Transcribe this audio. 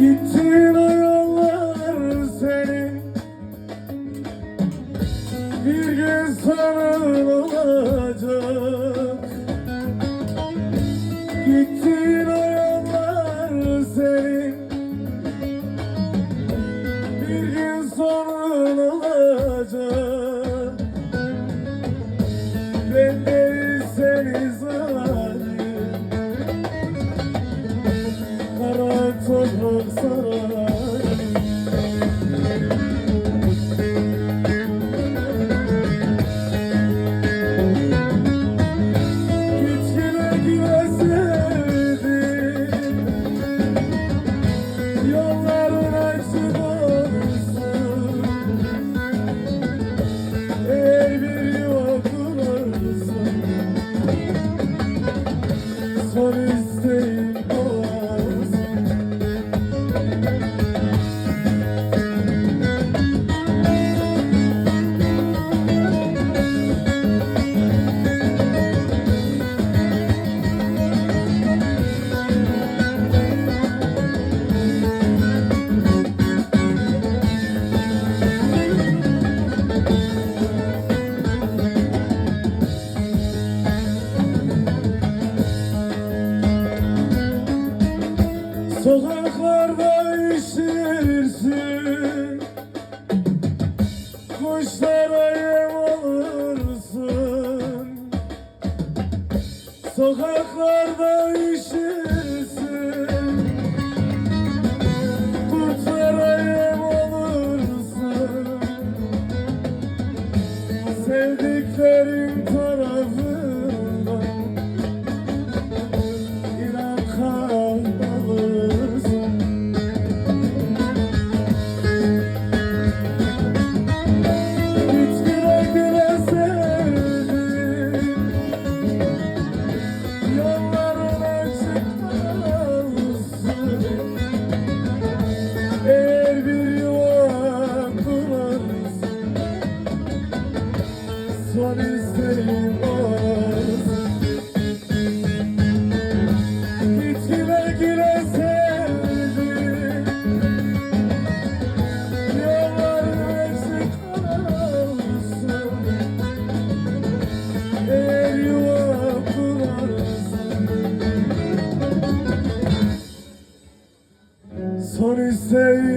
Gittin o yollar senin. Bir gün sarılacak Sokaklarda üşürsün son isteğim olsun Hiç güle güle sevdim Yollarım eksik olsun Eğer yuva bularsın Son